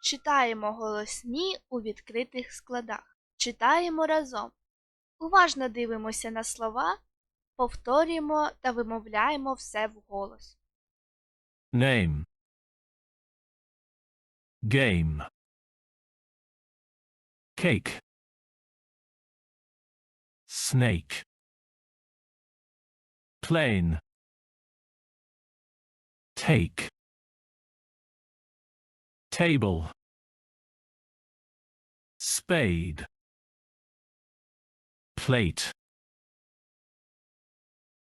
Читаємо голосні у відкритих складах. Читаємо разом. Уважно дивимося на слова, повторюємо та вимовляємо все вголос. name, game, cake, snake, plane, take, table, spade, plate,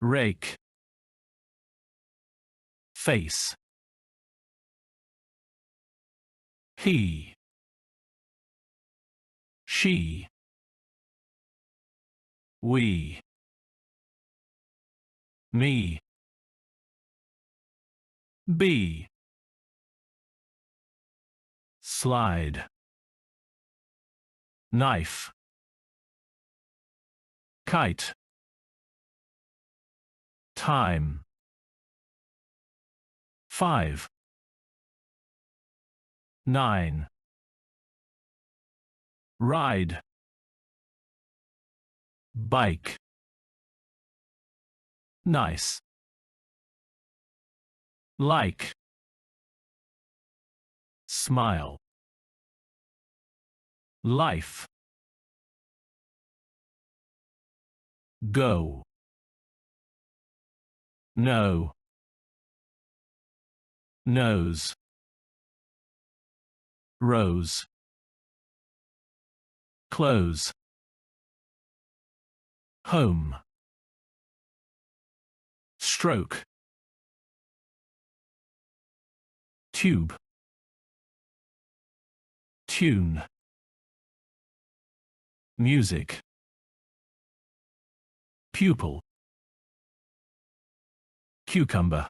rake, face. He, she, we, me, be, slide, knife, kite, time, five, nine, ride, bike, nice, like, smile, life, go, no, nose, rose, close, home, stroke, tube, tune, music, pupil, cucumber,